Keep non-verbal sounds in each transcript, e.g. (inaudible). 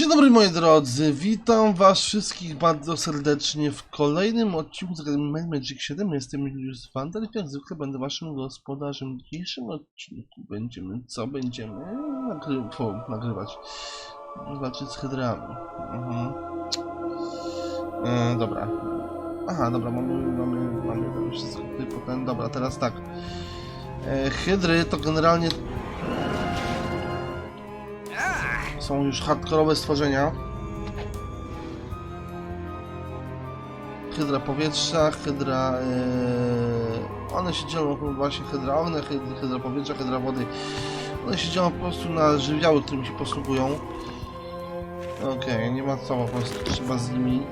Dzień dobry moi drodzy, witam was wszystkich bardzo serdecznie w kolejnym odcinku z Academy Magic 7. Jestem Julius i jak zwykle będę waszym gospodarzem. W dzisiejszym odcinku będziemy, co będziemy nagry po, nagrywać? Walczyć z hydrami. Mhm. E, dobra. Aha, dobra, mamy, mamy, mamy wszystko tutaj potem. Dobra, teraz tak. E, hydry to generalnie są już hardkorowe stworzenia. Hydra powietrza, hydra... Yy, one się dzielą właśnie hydra ognia, hyd- hydra powietrza, hydra wody. One się dzielą po prostu na żywioły, którymi się posługują. Okej, nie ma co, po prostu trzeba z nimi...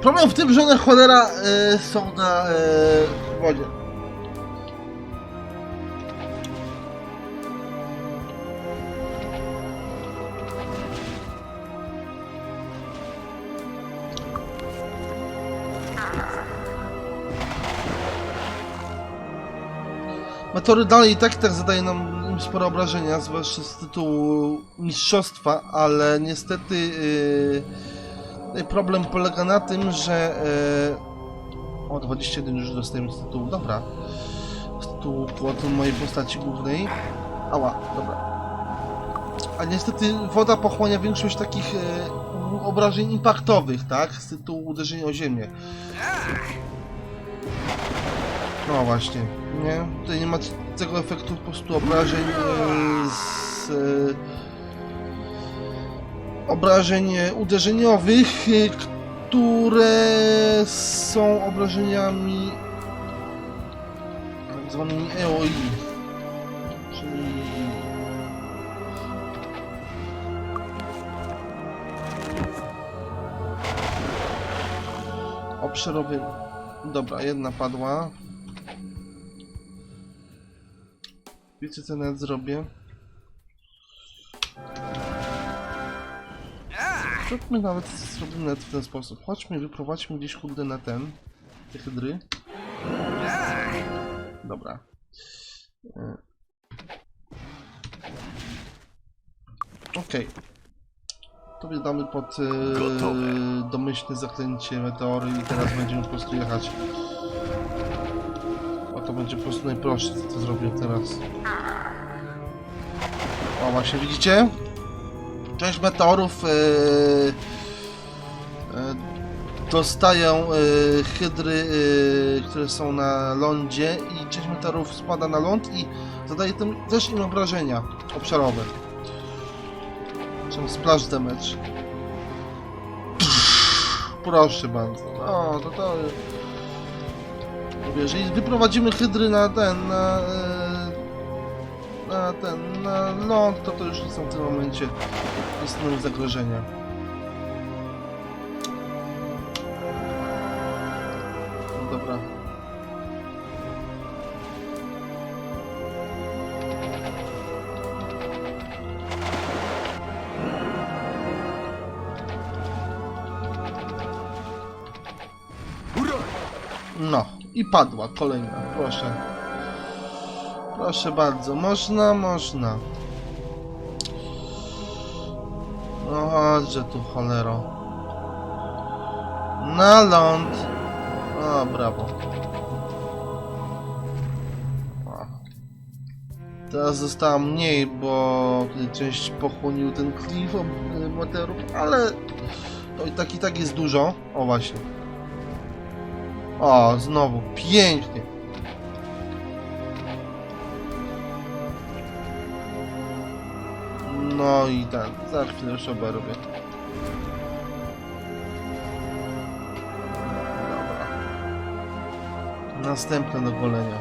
Problem w tym, że one cholera yy, są na yy, wodzie. Metory dalej i tak tak zadają nam spore obrażenia, zwłaszcza z tytułu mistrzostwa, ale niestety yy, problem polega na tym, że yy, o 21 już dostajemy z tytułu, dobra, z tytułu płotu mojej postaci głównej. Ała, dobra. A niestety woda pochłania większość takich yy, obrażeń impaktowych, tak? Z tytułu uderzenia o ziemię. No właśnie, nie? Tutaj nie ma tego efektu po prostu obrażeń e, z... E, obrażeń e, uderzeniowych, które są obrażeniami tak zwanymi EOI, czyli... Dobra, jedna padła. Wiecie co nawet zrobię? Zróbmy nawet, zrobimy nawet w ten sposób. Chodźmy, wyprowadźmy gdzieś kurde na ten, te hydry. Dobra. E. Okej. Tobie damy pod e, domyślne zaklęcie meteory i teraz będziemy po prostu jechać. Będzie po prostu najprostsze, co to zrobię teraz. O, właśnie widzicie? Część meteorów yy, yy, dostają yy, hydry, yy, które są na lądzie i część meteorów spada na ląd i zadaje tym też im obrażenia obszarowe. Czym splash damage. Proszę bardzo. No, to to... Mówię, jeżeli wyprowadzimy hydry na ten, na, e, na ten, na ląd, to to już nie są w tym momencie istnieją zagrożenia. No, i padła kolejna, proszę. Proszę bardzo, można, można. No chodźże tu, cholero. Na ląd. O, brawo. O. Teraz została mniej, bo część pochłonił ten klif y, meteorów, ale to i tak i tak jest dużo. O właśnie. O, znowu, pięknie. No i tak, za chwilę już oberwie. Dobra. Następne do golenia.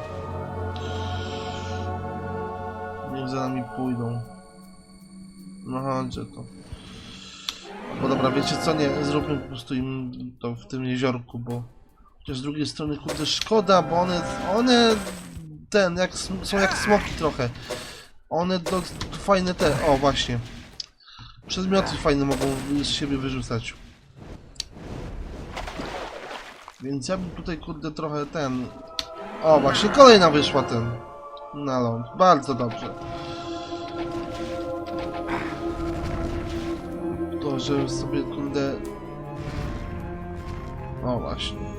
Niech za nami pójdą. No chodźcie to. Bo dobra, wiecie co, nie, zróbmy po prostu im to w tym jeziorku, bo... Chociaż z drugiej strony, kurde, szkoda, bo one, one ten, jak, są jak smoki trochę. One do, fajne te, o właśnie. Przedmioty fajne mogą z siebie wyrzucać. Więc ja bym tutaj, kurde, trochę ten... O, właśnie kolejna wyszła ten na ląd. Bardzo dobrze. To, że sobie, kurde... O, właśnie.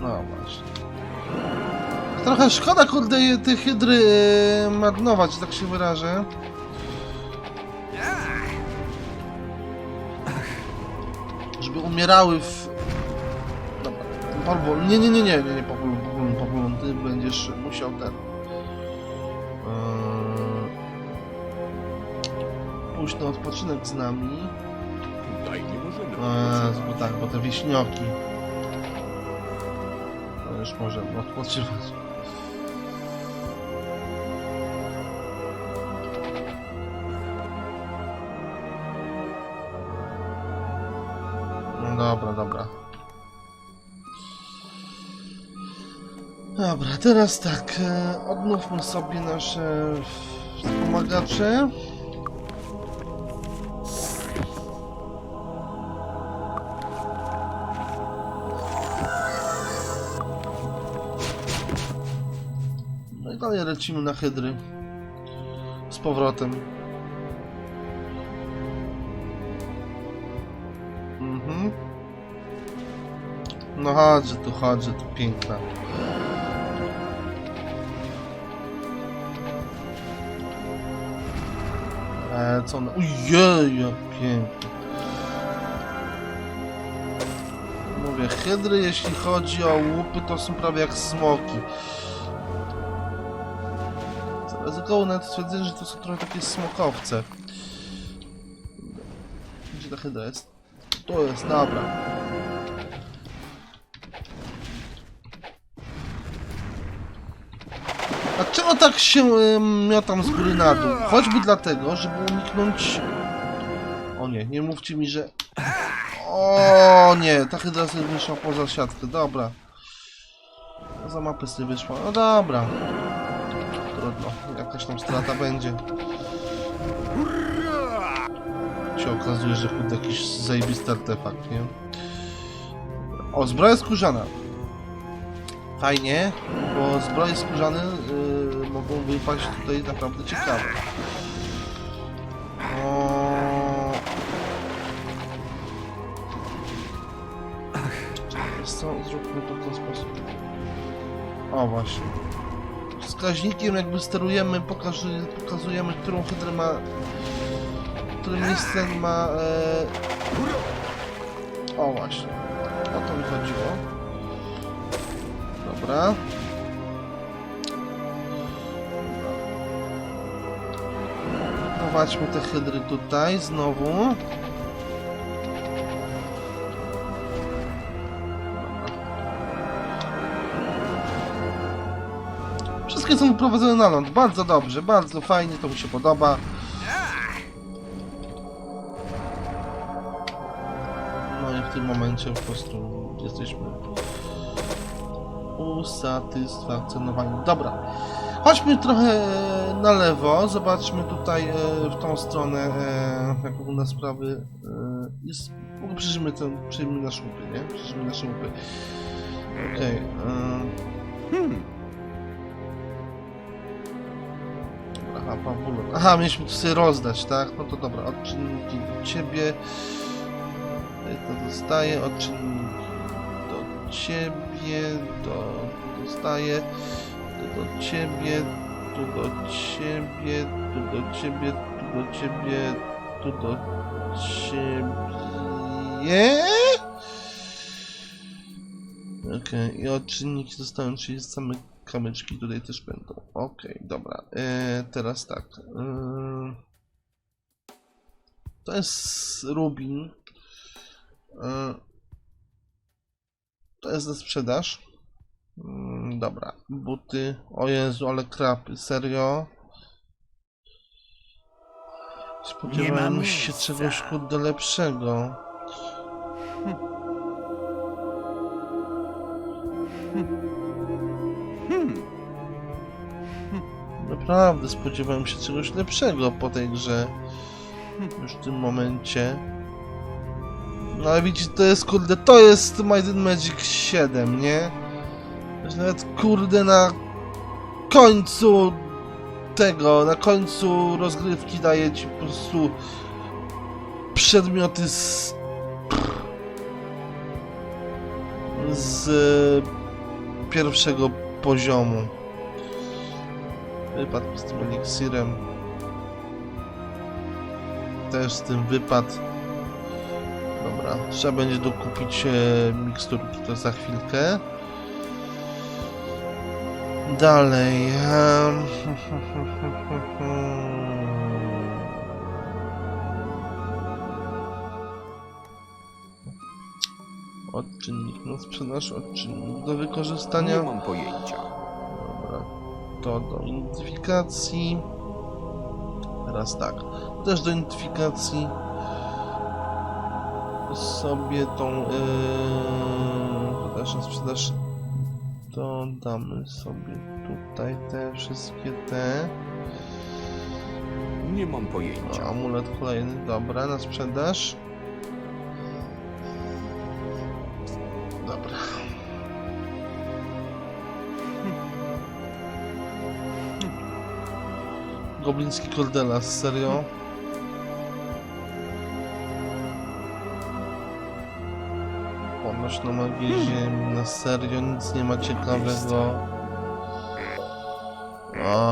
No właśnie. Trochę szkoda kurde je- te hydry e, marnować, tak się wyrażę. Żeby umierały w... Dobra. Nie, nie, nie, nie, nie, nie, powoli, powoli, powoli. Ty będziesz musiał ten... Eee, pójść na odpoczynek z nami. Eee, bo tak, bo te wieśnioki. To już możemy odpoczywać. Dobra, dobra. Dobra, teraz tak, e, odnówmy sobie nasze wspomagacze. No i dalej lecimy na hydry. Z powrotem. Mhm. No chodź, tu chodź, tu piękna. E, co ona... Ojej, jak. Mówię, hydry jeśli chodzi o łupy to są prawie jak smoki. Zaryzykował nawet stwierdzenie, że to są trochę takie smokowce. Gdzie ta hydra jest? Tu jest, dobra. A czemu tak się y, miotam z góry na dół? Choćby dlatego, żeby uniknąć... O nie, nie mówcie mi, że... O nie, ta hydra sobie wyszła poza siatkę, dobra. Za mapę sobie wyszła, no dobra. Trudno, jakaś tam strata będzie. Się okazuje, że kurde jakiś zajebisty artefakt, nie? O, zbroja skórzana. Fajnie, bo zbroje skórzane yy, mogą wypaść tutaj naprawdę ciekawe. O... Co, zróbmy to w ten sposób. O właśnie. Wskaźnikiem jakby sterujemy, pokaże, pokazujemy, którą hydrę ma... Które miejsce ma... E... O właśnie. O to mi chodziło. Dobra. Prowadźmy te hydry tutaj znowu. Wszystkie są prowadzone na ląd. Bardzo dobrze, bardzo fajnie, to mi się podoba. No i w tym momencie po prostu jesteśmy usatysfakcjonowani. Dobra. Chodźmy trochę e, na lewo, zobaczmy tutaj e, w tą stronę, e, jak wygląda sprawy. Jest, przeżyjmy ten, przeżyjmy nasze łupy, nie? Przeżyjmy nasze łupy. Okej. e, Hmm, Aha, mieliśmy sobie rozdać, tak? No to dobra, odczynniki do ciebie. To dostaję, odczynniki do ciebie, do... dostaję, tu do ciebie, tu do ciebie, tu do ciebie, tu do ciebie, tu do ciebie. Okej, i odczynniki zostają, czyli same kamyczki tutaj też będą. Okej, dobra. E, teraz tak. E, to jest Rubin. E, to jest na sprzedaż. Mm, dobra. Buty. O Jezu, ale krapy. Serio? Spodziewałem się czegoś kurde lepszego. hmm, Naprawdę spodziewałem się czegoś lepszego po tej grze. Już w tym momencie. No ale widzicie, to jest kurde, to jest Might and Magic 7, nie? Już nawet kurde na końcu tego, na końcu rozgrywki daje ci po prostu przedmioty z z pierwszego poziomu. Wypad z tym eliksirem. Też z tym wypad. Dobra, trzeba będzie dokupić e, miksturki, to za chwilkę. Dalej. (laughs) Odczynnik na sprzedaż, odczynnik do wykorzystania. Nie mam pojęcia. To do identyfikacji. Teraz tak, też do identyfikacji sobie tą yy, sprzedaż dodamy sobie tutaj te wszystkie te Nie mam pojęcia. amulet kolejny, dobra, na sprzedaż Gobliński Cordelas, serio? Ponoć na magię ziemi, na serio, nic nie ma ciekawego. A,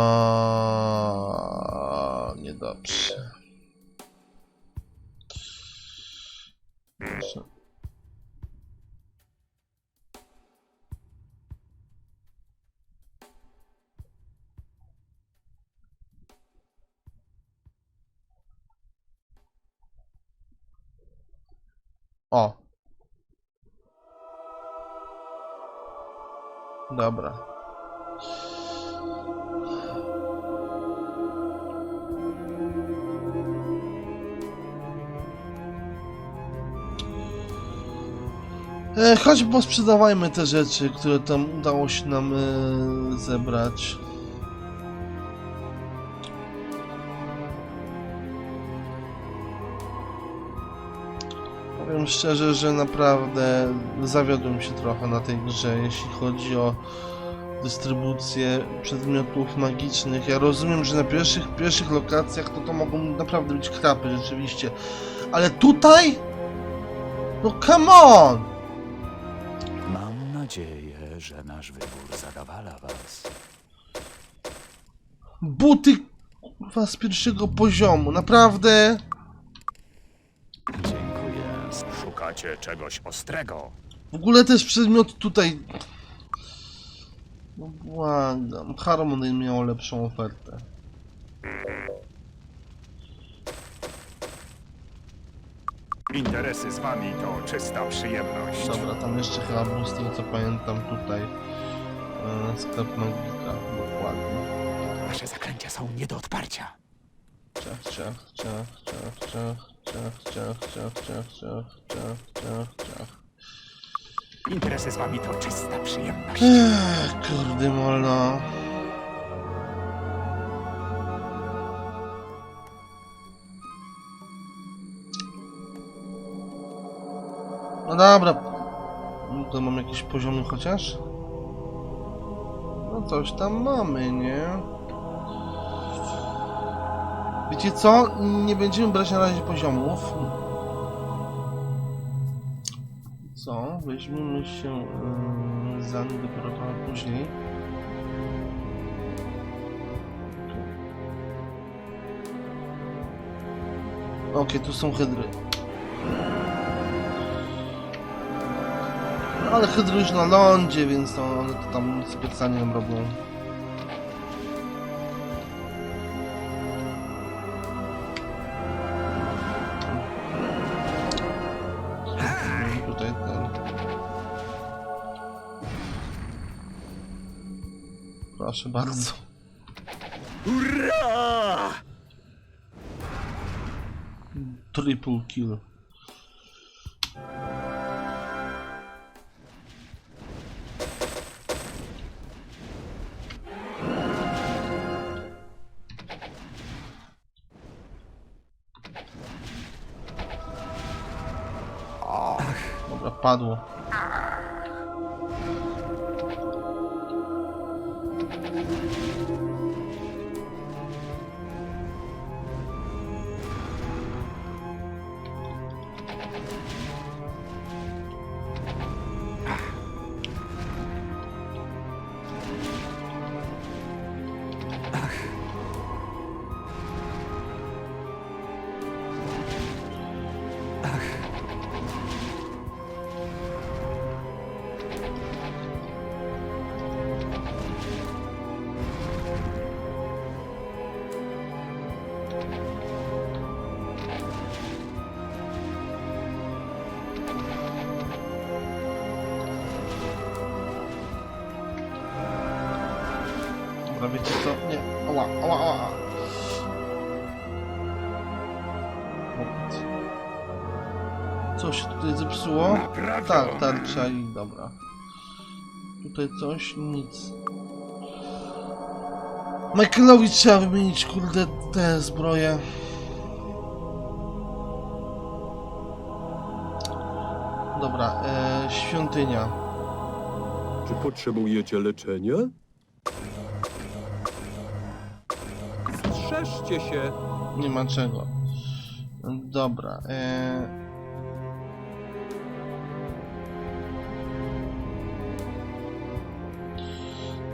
niedobrze. Dobra. E, bo sprzedawajmy te rzeczy, które tam udało się nam e, zebrać. Powiem szczerze, że naprawdę zawiodłem się trochę na tej grze, jeśli chodzi o dystrybucję przedmiotów magicznych. Ja rozumiem, że na pierwszych, pierwszych lokacjach to to mogą naprawdę być krapy rzeczywiście, ale tutaj? No come on! Mam nadzieję, że nasz wybór zadowala was. Buty kurwa z pierwszego poziomu, naprawdę? Szukacie czegoś ostrego. W ogóle też przedmiot tutaj... No błagam, Harmony miał lepszą ofertę. Interesy z wami to czysta przyjemność. Dobra, tam jeszcze chyba był z tego co pamiętam tutaj e, sklep magika, dokładnie. Wasze zaklęcia są nie do odparcia. Ciach, ciach, ciach, ciach, ciach, ciach, ciach, ciach, ciach, ciach, ciach, ciach, ciach. Interesy z wami to czysta przyjemność. Ech, kurde molno. No dobra. To mam jakieś poziomy chociaż? No coś tam mamy, nie? Wiecie co? Nie będziemy brać na razie poziomów. Co? Weźmiemy się yy, za nie dopiero trochę później. Okej, tu są hydry. No, ale hydry już na lądzie, więc to one to tam specjalnie nam robią. Proszę bardzo. Hurra! Triple kill. Dobra, padło. Ała, ała, ała. Co się tutaj zepsuło? Naprawdę? Tak, tarcza i dobra. Tutaj coś? Nic. Michaelowi trzeba wymienić, kurde, te zbroje. Dobra, e, świątynia. Czy potrzebujecie leczenia? Strzeżcie się! Nie ma czego. Dobra. E...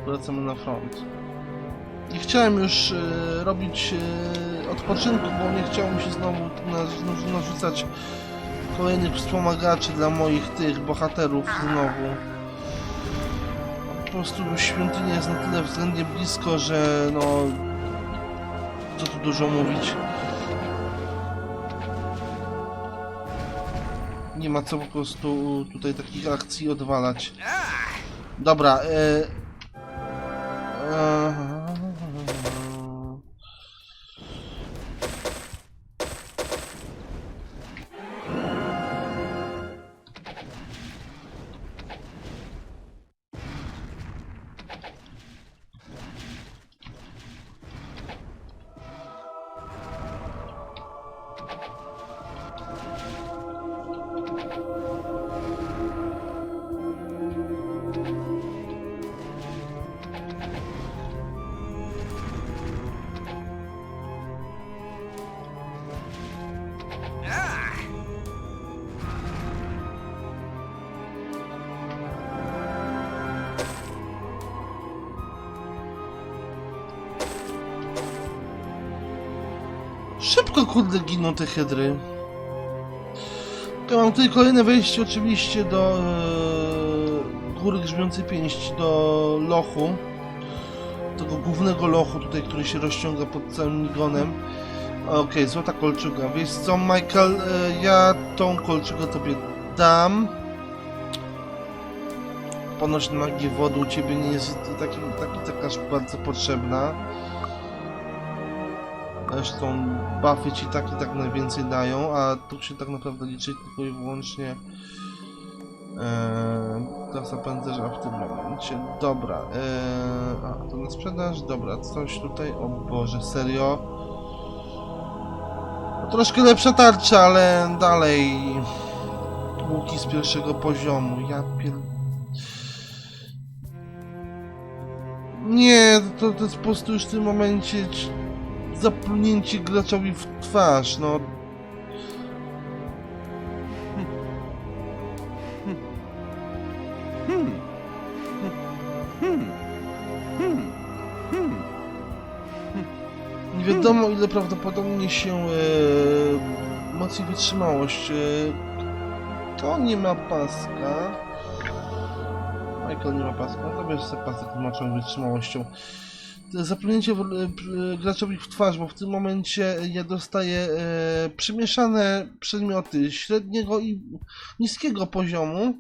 Wracamy na front. Nie chciałem już e, robić e, odpoczynku, bo nie chciało mi się znowu na- narzucać kolejnych wspomagaczy dla moich tych bohaterów znowu. Po prostu świątynia jest na tyle względnie blisko, że no co tu dużo mówić. Nie ma co po prostu tutaj takich akcji odwalać. Dobra, e... Szybko kurde giną te hydry. Ja mam tutaj kolejne wejście oczywiście do e, góry grzmiącej pięści, do lochu. Tego głównego lochu tutaj, który się rozciąga pod całym Nigonem. Okej, złota kolczuga. Wiesz co, Michael, e, ja tą kolczugę tobie dam. Ponoć magię wody u ciebie nie jest taki, taki, taka bardzo potrzebna. Zresztą buffy ci tak i tak najwięcej dają, a tu się tak naprawdę liczy tylko i wyłącznie eee, klasa pancerza w tym momencie. Dobra, eee, a to na sprzedaż? Dobra, coś tutaj, o Boże, serio? No, troszkę lepsza tarcza, ale dalej łuki z pierwszego poziomu, ja pier... Nie, to, to jest po prostu już w tym momencie zaplunięcie graczowi w twarz, no. Nie wiadomo ile prawdopodobnie się e, moc i wytrzymałość. E, to nie ma paska. Michael nie ma paska, no to bierz sobie pasek z mocą wytrzymałością. Zaplunięcie e, p- graczowi w twarz, bo w tym momencie ja dostaję e, przymieszane przedmioty średniego i niskiego poziomu,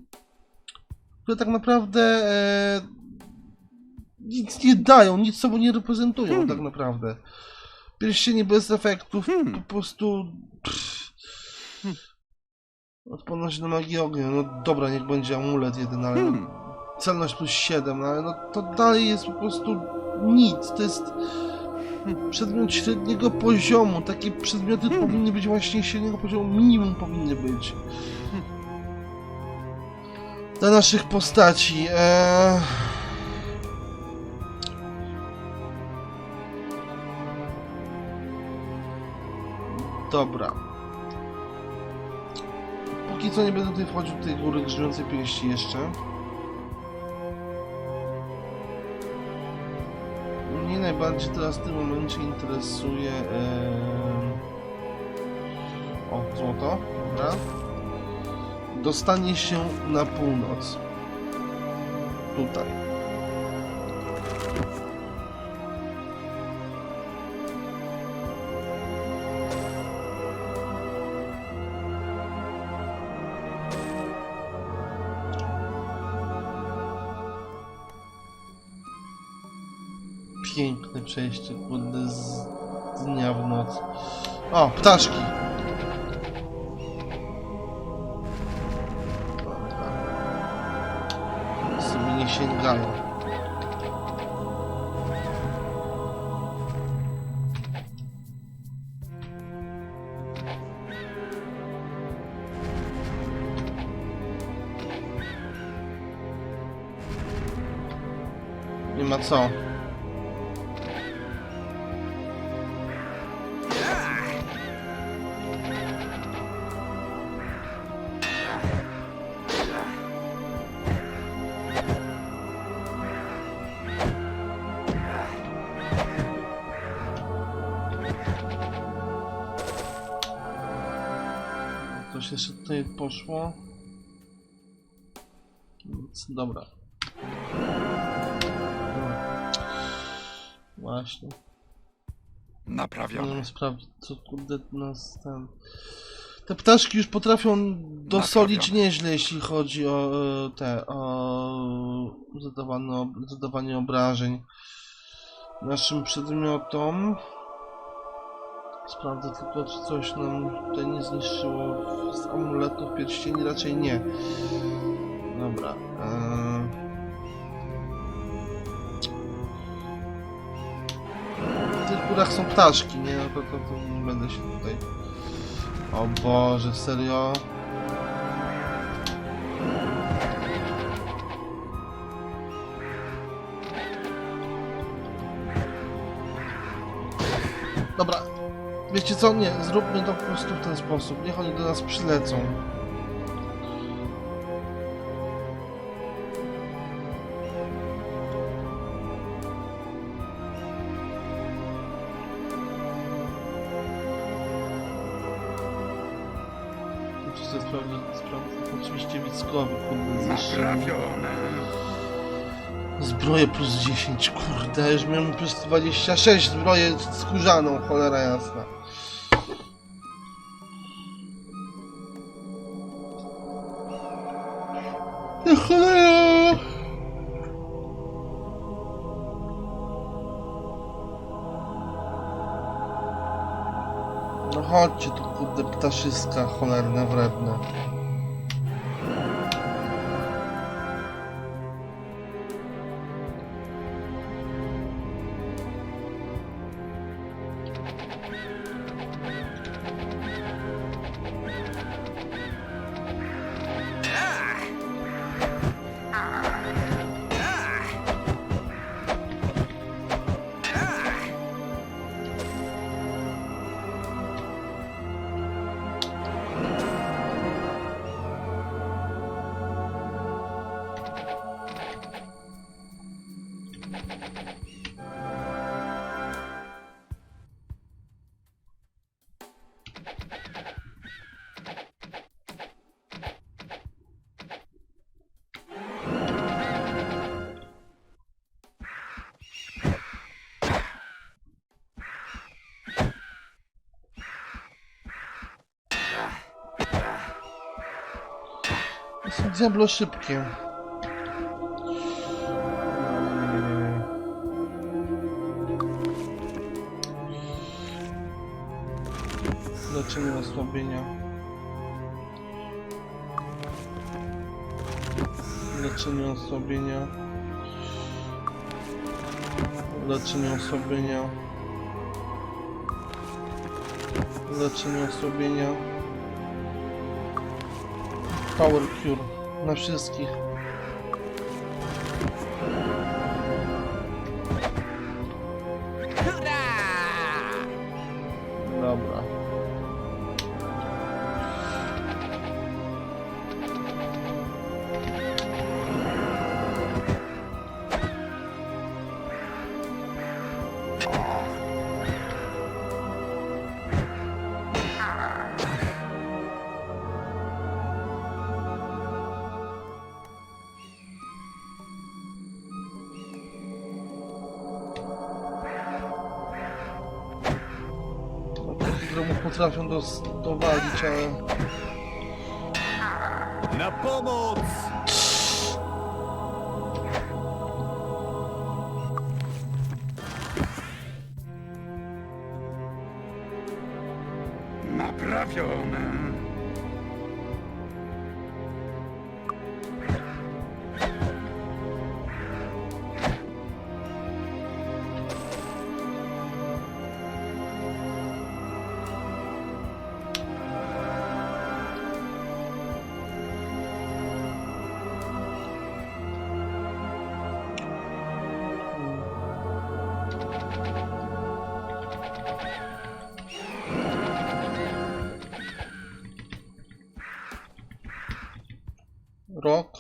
które tak naprawdę e, nic nie dają, nic sobą nie reprezentują tak naprawdę. Pierścienie bez efektów, po prostu... Pff. Odporność na magię ognia, no dobra, niech będzie amulet jeden, ale no, celność plus 7, no, ale no to dalej jest po prostu nic, to jest przedmiot średniego poziomu, takie przedmioty powinny być właśnie średniego poziomu, minimum powinny być. Dla naszych postaci, eee... Dobra. Póki co nie będę tutaj wchodził do tej góry grzmiącej pięści jeszcze. Mnie najbardziej teraz w tym momencie interesuje... em, O, złoto. Dobra. Dostanie się na północ. Tutaj. Piękne przejście, kurde, z, dnia w noc. O, ptaszki! Sobie nie sięgają. Nie ma co. Coś jeszcze tutaj poszło. Nic, dobra. Właśnie. Naprawione. Powinienem sprawdzić, co kurde nas ten... Te ptaszki już potrafią dosolić Naprawione. nieźle, jeśli chodzi o e, te, o zadawane, ob- zadawanie obrażeń naszym przedmiotom. Sprawdzę tylko, czy coś nam tutaj nie zniszczyło z amuletów pierścieni, raczej nie. Dobra. E... W tych górach są ptaszki, nie? No to, to, to nie będę się tutaj... O Boże, serio? Dobra, wiecie co? Nie, zróbmy to po prostu w ten sposób. Niech oni do nas przylecą. Muszę sobie sprawdzić, sprawdzić oczywiście Wickowi, kurde. Zbroje plus 10, kurde, już miałem plus 26 zbroję skórzaną, cholera jasna. Chodźcie tu, kurde, ptaszyska cholerne, wredne. Diablo szybkie. Leczenie osłabienia. Leczenie osłabienia. Leczenie osłabienia. Leczenie osłabienia. Power Cure na wszystkich. Potrafią dos- dowalić, ale... Na pomoc!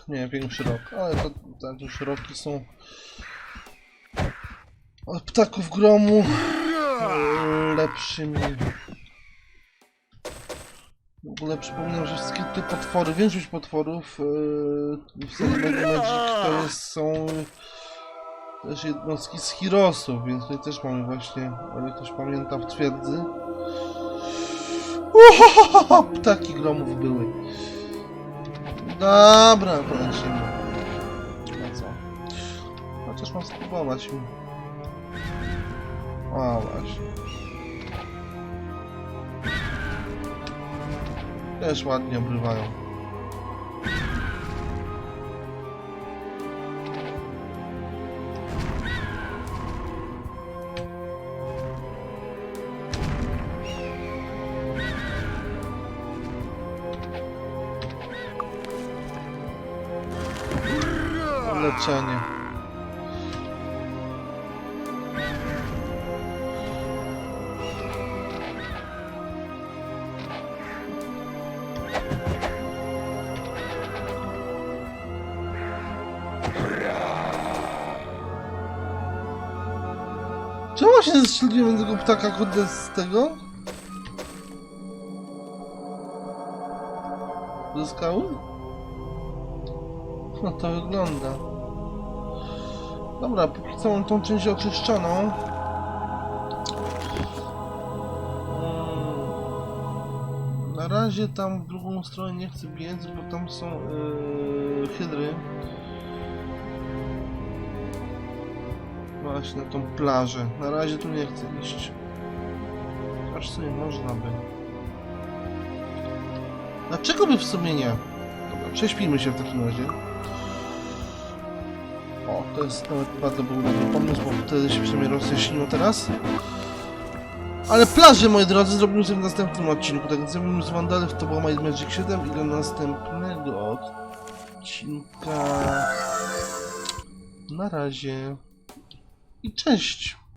Nie, większy rok. Ale to tak już roki są. Od ptaków gromu lepszymi. W ogóle przypominam, że wszystkie te potwory, większość potworów e, w serii Magic to jest, są też jednostki z Hirosów, więc tutaj też mamy właśnie, o ile ktoś pamięta, w twierdzy. Uhohoho, ptaki gromów były. Dobra, polecimy. No co? Chociaż mam spróbować. O, właśnie. Też ładnie obrywają. Zestrzeliłem tego ptaka kurde z tego? Ze skały? No to wygląda. Dobra, póki co mam tą część oczyszczoną. Mm. Na razie tam w drugą stronę nie chcę biec, bo tam są yy, hydry. Na tą plażę. Na razie tu nie chcę iść. Aż sobie można by. Dlaczego by w sumie nie? Dobra, prześpimy się w takim razie. O, to jest nawet bardzo był dobry pomysł, bo wtedy się przynajmniej rozjaśniło teraz. Ale plaże, moi drodzy, zrobimy sobie w następnym odcinku. Tak zrobimy z Wandalów, to było Might Magic 7 i do następnego odcinka. Na razie. I cześć!